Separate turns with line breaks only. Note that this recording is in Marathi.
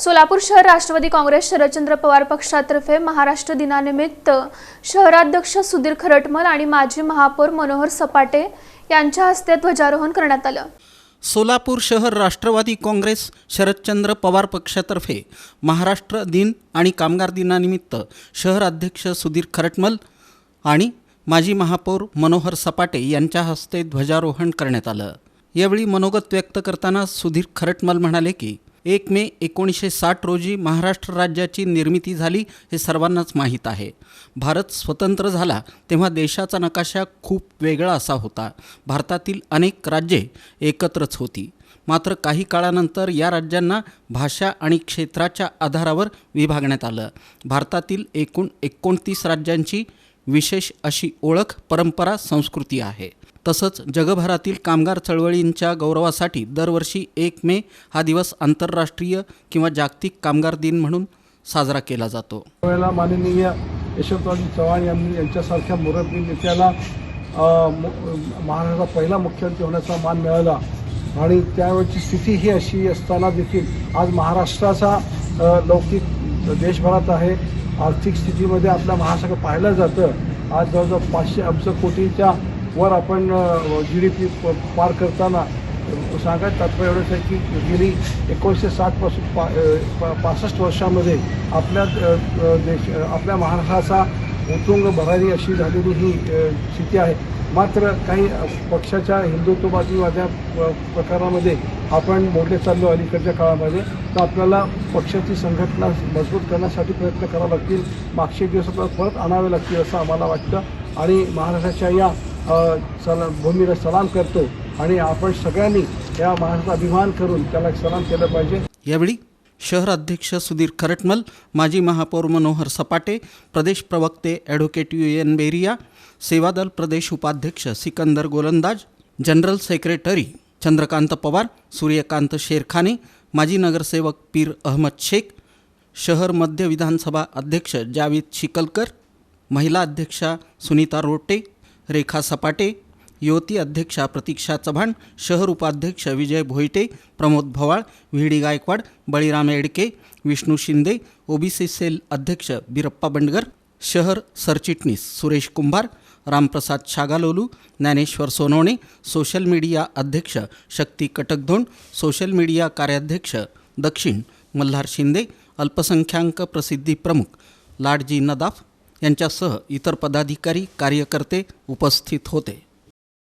सोलापूर शहर राष्ट्रवादी काँग्रेस शरदचंद्र पवार पक्षातर्फे महाराष्ट्र दिनानिमित्त शहराध्यक्ष सुधीर खरटमल आणि माजी महापौर मनोहर सपाटे यांच्या हस्ते ध्वजारोहण करण्यात आलं.
सोलापूर शहर राष्ट्रवादी काँग्रेस शरदचंद्र पवार पक्षातर्फे महाराष्ट्र दिन आणि कामगार दिनानिमित्त शहर अध्यक्ष सुधीर खरटमल आणि माजी महापौर मनोहर सपाटे यांच्या हस्ते ध्वजारोहण करण्यात आलं. यावेळी मनोगत व्यक्त करताना सुधीर खरटमल म्हणाले की एक मे एकोणीसशे साठ रोजी महाराष्ट्र राज्याची निर्मिती झाली हे सर्वांनाच माहीत आहे. भारत स्वतंत्र झाला तेव्हा देशाचा नकाशा खूप वेगळा असा होता. भारतातील अनेक राज्ये एकत्रच होती. मात्र काही काळानंतर या राज्यांना भाषा आणि क्षेत्राच्या आधारावर विभागण्यात आलं. भारतातील एकूण एकोणतीस राज्यांची विशेष अशी ओळख परंपरा संस्कृती आहे. तसंच जगभरातील कामगार चळवळींच्या गौरवासाठी दरवर्षी एक मे हा दिवस आंतरराष्ट्रीय किंवा जागतिक कामगार दिन म्हणून साजरा केला जातो.
वेळेला माननीय यशवंतरावजी चव्हाण यांनी यांच्यासारख्या मुरब्बी नेत्याला मु- महाराष्ट्राचा पहिला मुख्यमंत्री होण्याचा मान मिळाला. आणि त्यावेळची स्थिती ही अशी असताना देखील आज महाराष्ट्राचा लौकिक देशभरात आहे. आर्थिक स्थितीमध्ये आपल्या महाराष्ट्राकडे पाहिलं जातं. आज जवळजवळ पाचशे अब्ज कोटीच्या वर आपण जी डी पी पार करताना सांगायचं तात्पर्य एवढंच आहे की गेली एकोणीसशे साठपासून पा पा- पासष्ट वर्षामध्ये आपल्या देश आपल्या महाराष्ट्राचा उतुंग भरारी अशी झालेली ही स्थिती आहे. मात्र काही पक्षाच्या हिंदुत्ववादीवाद्या प- प्रकारामध्ये आपण मोडले चाललो अलीकडच्या काळामध्ये तर आपल्याला पक्षाची संघटना मजबूत करण्यासाठी प्रयत्न करावे लागतील. मागचे दिवस आपल्याला परत आणावे लागतील असं आम्हाला वाटतं. आणि महाराष्ट्राच्या या सला भूमीला सलाम करतो आणि आपण सगळ्यांनी या महाराष्ट्राचा अभिमान करून त्याला सलाम केलं पाहिजे.
यावेळी शहर अध्यक्ष सुधीर खरटमल माजी महापौर मनोहर सपाटे प्रदेश प्रवक्ते advocate U N Beriya Sevadal प्रदेश उपाध्यक्ष सिकंदर गोलंदाज जनरल सेक्रेटरी चंद्रकांत पवार सूर्यकांत शेरखाने माजी नगरसेवक पीर अहमद शेख शहर मध्य विधानसभा अध्यक्ष जावेद शिकलकर महिला अध्यक्षा सुनीता रोटे रेखा सपाटे युवती अध्यक्षा प्रतीक्षा चव्हाण शहर उपाध्यक्ष Vijay Bhoite Pramod Bhawal V D Gaikwad Baliram Edke Vishnu Shinde OBC cell अध्यक्ष बिरप्पा बंडगर शहर सरचिटणीस सुरेश कुंभार रामप्रसाद शागालोलू ज्ञानेश्वर सोनवणे सोशल मीडिया अध्यक्ष शक्ती कटकधोंड सोशल मीडिया कार्याध्यक्ष दक्षिण मल्हार शिंदे अल्पसंख्याक प्रसिद्धी प्रमुख लाडजी नदाफ यांच्यासह इतर पदाधिकारी कार्यकर्ते उपस्थित होते.